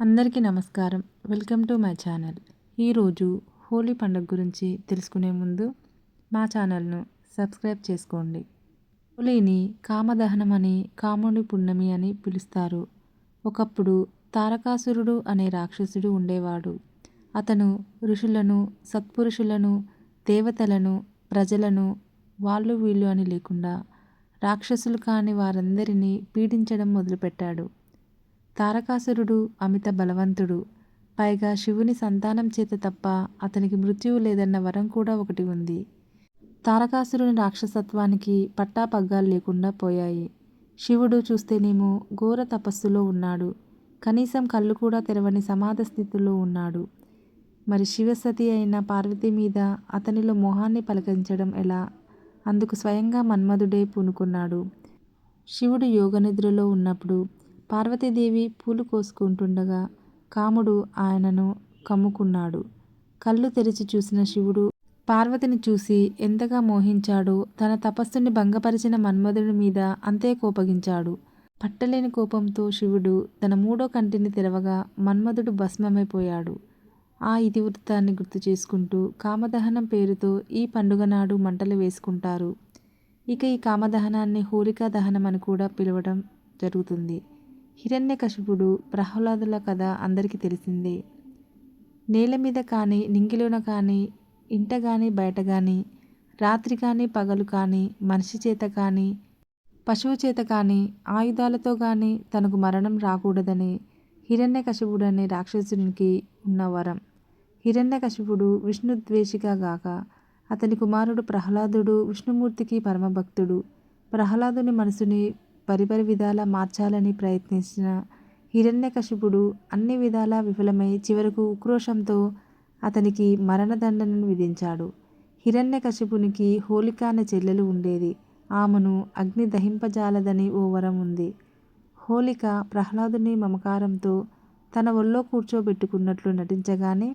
అందరికీ నమస్కారం. Welcome to my channel. ఈరోజు హోలీ పండుగ గురించి తెలుసుకునే ముందు మా ఛానల్ను సబ్స్క్రైబ్ చేసుకోండి. హోలీని కామదహనం అని కాముడి పున్నమి అని పిలుస్తారు. ఒకప్పుడు తారకాసురుడు అనే రాక్షసుడు ఉండేవాడు. అతను ఋషులను సత్పురుషులను దేవతలను ప్రజలను వాళ్ళు వీళ్ళు అని లేకుండా రాక్షసులు కాని వారందరినీ పీడించడం మొదలుపెట్టాడు. తారకాసురుడు అమిత బలవంతుడు. పైగా శివుని సంతానం చేత తప్ప అతనికి మృత్యువు లేదన్న వరం కూడా ఒకటి ఉంది. తారకాసురుని రాక్షసత్వానికి పట్టాపగ్గాలు లేకుండా పోయాయి. శివుడు చూస్తేనేమో ఘోర తపస్సులో ఉన్నాడు. కనీసం కళ్ళు కూడా తెరవని సమాధ స్థితిలో ఉన్నాడు. మరి శివసతి అయిన పార్వతి మీద అతనిలో మోహాన్ని పలకించడం ఎలా? అందుకు స్వయంగా మన్మధుడే పూనుకున్నాడు. శివుడు యోగనిద్రలో ఉన్నప్పుడు పార్వతీదేవి పూలు కోసుకుంటుండగా కాముడు ఆయనను కమ్ముకున్నాడు. కళ్ళు తెరిచి చూసిన శివుడు పార్వతిని చూసి ఎంతగా మోహించాడో. తన తపస్సుని భంగపరిచిన మన్మధుడి మీద అంతే కోపగించాడు. పట్టలేని కోపంతో శివుడు తన మూడో కంటిని తెరవగా మన్మధుడు భస్మమైపోయాడు. ఆ ఇతివృత్తాన్ని గుర్తు చేసుకుంటూ కామదహనం పేరుతో ఈ పండుగ నాడు మంటలు వేసుకుంటారు. ఇక ఈ కామదహనాన్ని హోలికా దహనం అని కూడా పిలవడం జరుగుతుంది. హిరణ్యకశిపుడు ప్రహ్లాదుల కథ అందరికీ తెలిసిందే. నేల మీద కానీ నింగిలోన కానీ ఇంట కానీ బయట కానీ రాత్రి కానీ పగలు కానీ మనిషి చేత కానీ పశువు చేత కానీ ఆయుధాలతో కానీ తనకు మరణం రాకూడదని హిరణ్యకశిపుడు అనే రాక్షసునికి ఉన్న వరం. హిరణ్యకశిపుడు విష్ణుద్వేషిగా గాక అతని కుమారుడు ప్రహ్లాదుడు విష్ణుమూర్తికి పరమభక్తుడు. ప్రహ్లాదుని మనసుని పరిపరి విధాలా మార్చాలని ప్రయత్నించిన హిరణ్యకశిపుడు అన్ని విధాలా విఫలమై చివరకు ఉక్రోషంతో అతనికి మరణదండనను విధించాడు. హిరణ్యకశిపునికి హోలిక అనే చెల్లెలు ఉండేది. ఆమెను అగ్ని దహింపజాలదని ఓ వరం ఉంది. హోలిక ప్రహ్లాదుని మమకారంతో తన ఒళ్ళో కూర్చోబెట్టుకున్నట్లు నటించగానే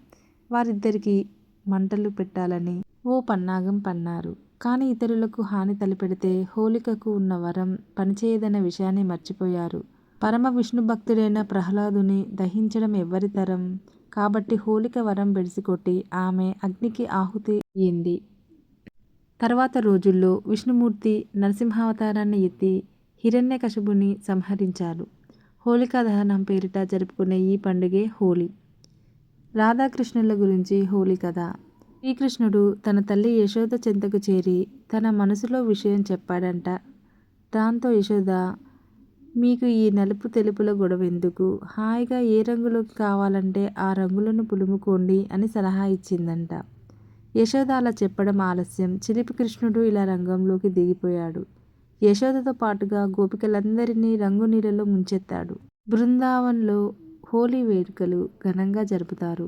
వారిద్దరికి మంటలు పెట్టాలని ఓ పన్నాగం పన్నారు. కానీ ఇతరులకు హాని తలపెడితే హోలికకు ఉన్న వరం పనిచేయదన్న విషయాన్ని మర్చిపోయారు. పరమ విష్ణు భక్తుడైన ప్రహ్లాదుని దహించడం ఎవ్వరి తరం. కాబట్టి హోలిక వరం బెడిసికొట్టి ఆమె అగ్నికి ఆహుతి అయింది. తర్వాత రోజుల్లో విష్ణుమూర్తి నరసింహావతారాన్ని ఎత్తి హిరణ్యకశుబుని సంహరించారు. హోలికా దహనం పేరిట జరుపుకునే ఈ పండుగే హోలీ రాధాకృష్ణుల గురించి హోలీ కథ. శ్రీకృష్ణుడు తన తల్లి యశోద చెంతకు చేరి తన మనసులో విషయం చెప్పాడంట. దాంతో యశోద మీకు ఈ నలుపు తెలుపుల గొడవ ఎందుకు? హాయిగా ఏ రంగులోకి కావాలంటే ఆ రంగులను పులుముకోండి అని సలహా ఇచ్చిందంట. యశోద అలా చెప్పడం ఆలస్యం. చిలిపి కృష్ణుడు ఇలా రంగంలోకి దిగిపోయాడు. యశోదతో పాటుగా గోపికలందరినీ రంగు నీళ్ళలో ముంచెత్తాడు. బృందావన్లో హోలీ వేడుకలు ఘనంగా జరుపుతారు.